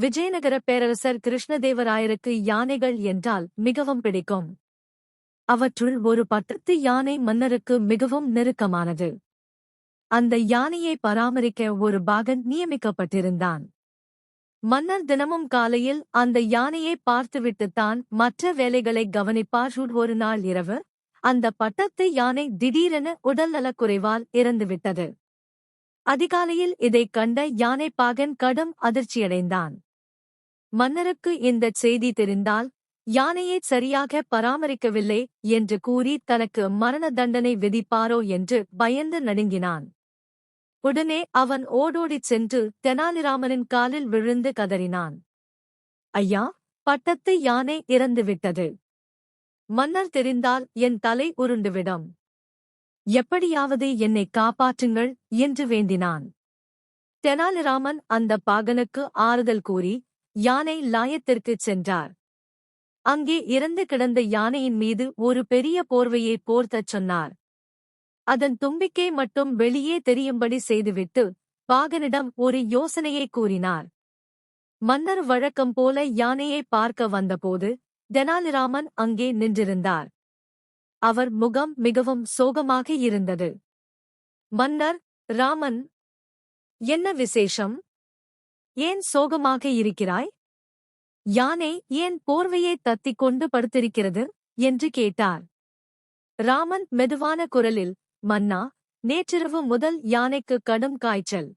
விஜயநகர பேரரசர் கிருஷ்ணதேவராயருக்கு யானைகள் என்றால் மிகவும் பிடிக்கும். அவற்றுள் ஒரு பட்டத்து யானை மன்னருக்கு மிகவும் நெருக்கமானது. அந்த யானையை பராமரிக்க ஒரு பாகன் நியமிக்கப்பட்டிருந்தான். மன்னர் தினமும் காலையில் அந்த யானையை பார்த்துவிட்டுத்தான் மற்ற வேலைகளை கவனிப்பார். ஒரு நாள் இரவு அந்த பட்டத்து யானை திடீரென உடல்நலக்குறைவால் இறந்துவிட்டது. அதிகாலையில் இதைக் கண்ட யானைப்பாகன் பாகன் கடும் அதிர்ச்சியடைந்தான். மன்னருக்கு இந்தச் செய்தி தெரிந்தால் யானையை சரியாக பராமரிக்கவில்லை என்று கூறி தனக்கு மரண தண்டனை விதிப்பாரோ என்று பயந்து நடுங்கினான். உடனே அவன் ஓடோடிச் சென்று தெனாலிராமனின் காலில் விழுந்து கதறினான். ஐயா பட்டத்து யானை இறந்துவிட்டது. மன்னர் தெரிந்தால் என் தலை உருண்டுவிடும். எப்படியாவது என்னை காப்பாற்றுங்கள் என்று வேண்டினான். தெனாலிராமன் அந்த பாகனுக்கு ஆறுதல் கூறி யானை லாயத்திற்குச் சென்றார். அங்கே இறந்து கிடந்த யானையின் மீது ஒரு பெரிய போர்வையை போர்த்தச் சொன்னார். அதன் தும்பிக்கை மட்டும் வெளியே தெரியும்படி செய்துவிட்டு பாகனிடம் ஒரு யோசனையை கூறினார். மன்னர் வழக்கம் போல யானையை பார்க்க வந்தபோது தெனாலிராமன் அங்கே நின்றிருந்தார். அவர் முகம் மிகவும் சோகமாக இருந்தது. மன்னர் ராமன் என்ன விசேஷம்? ஏன் சோகமாக இருக்கிறாய்? யானை ஏன் போர்வையை தத்திக் கொண்டு படுத்திருக்கிறது? என்று கேட்டார். ராமன் மெதுவான குரலில் மன்னா நேற்றிரவு முதல் யானைக்கு கடும் காய்ச்சல்.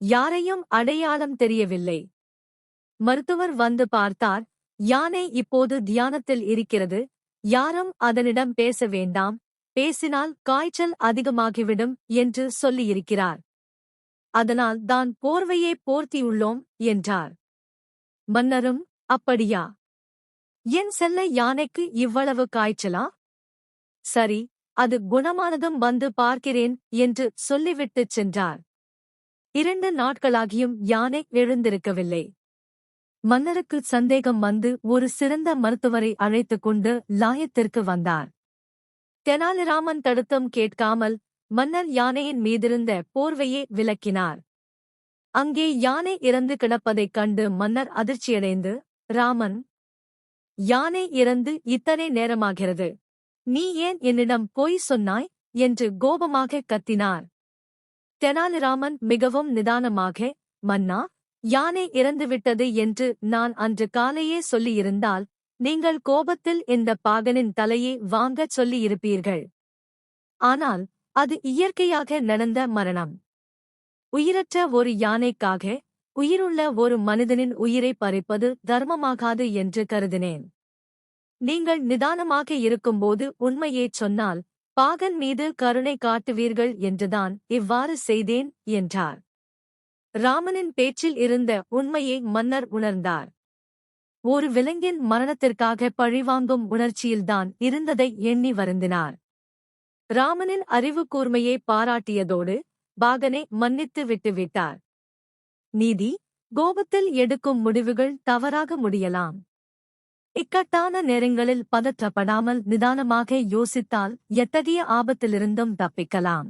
யாரையும் அடையாளம் தெரியவில்லை. மருத்துவர் வந்து பார்த்தார் யானை இப்போது தியானத்தில் இருக்கிறது யாரும் அதனிடம் பேச வேண்டாம். பேசினால் காய்ச்சல் அதிகமாகிவிடும் என்று சொல்லியிருக்கிறார். அதனால் தான் போர்வையை போர்த்தியுள்ளோம் என்றார். மன்னரும் அப்படியா? என் செல்ல யானைக்கு இவ்வளவு காய்ச்சலா? சரி அது குணமானதும் வந்து பார்க்கிறேன் என்று சொல்லிவிட்டுச் சென்றார். இரண்டு நாட்களாகியும் யானை எழுந்திருக்கவில்லை. மன்னருக்கு சந்தேகம் வந்து ஒரு சிறந்த மருத்துவரை அழைத்துக் கொண்டு லாயத்திற்கு வந்தார். தெனாலிராமன் தடுத்தும் கேட்காமல் மன்னர் யானையின் மீதிருந்த போர்வையே விலக்கினார் அங்கே யானை இறந்து கிடப்பதைக் கண்டு மன்னர் அதிர்ச்சியடைந்து ராமன் யானை இறந்து இத்தனை நேரமாகிறது. நீ ஏன் என்னிடம் பொய் சொன்னாய்? என்று கோபமாக கத்தினார். தெனாலிராமன் மிகவும் நிதானமாக மன்னா யானை இறந்துவிட்டது என்று நான் அன்று காலையே சொல்லியிருந்தால் நீங்கள் கோபத்தில் இந்த பாகனின் தலையை வாங்கச் சொல்லியிருப்பீர்கள். ஆனால் அது இயற்கையாக நடந்த மரணம். உயிரற்ற ஒரு யானைக்காக உயிருள்ள ஒரு மனிதனின் உயிரை பறிப்பது தர்மமாகாது என்று கருதினேன். நீங்கள் நிதானமாக இருக்கும்போது உண்மையைச் சொன்னால் பாகன் மீது கருணை காட்டுவீர்கள் என்றுதான் இவ்வாறு செய்தேன் என்றார். ராமனின் பேச்சில் இருந்த உண்மையை மன்னர் உணர்ந்தார். ஒரு விலங்கின் மரணத்திற்காக பழிவாங்கும் உணர்ச்சியில்தான் இருந்ததை எண்ணி வருந்தினார். ராமனின் அறிவு கூர்மையை பாராட்டியதோடு பாகனை மன்னித்து விட்டுவிட்டார் நீதி கோபத்தில் எடுக்கும் முடிவுகள் தவறாக முடியலாம். இக்கட்டான நேரங்களில் பதற்றப்படாமல் நிதானமாக யோசித்தால் எத்தகைய ஆபத்திலிருந்தும் தப்பிக்கலாம்.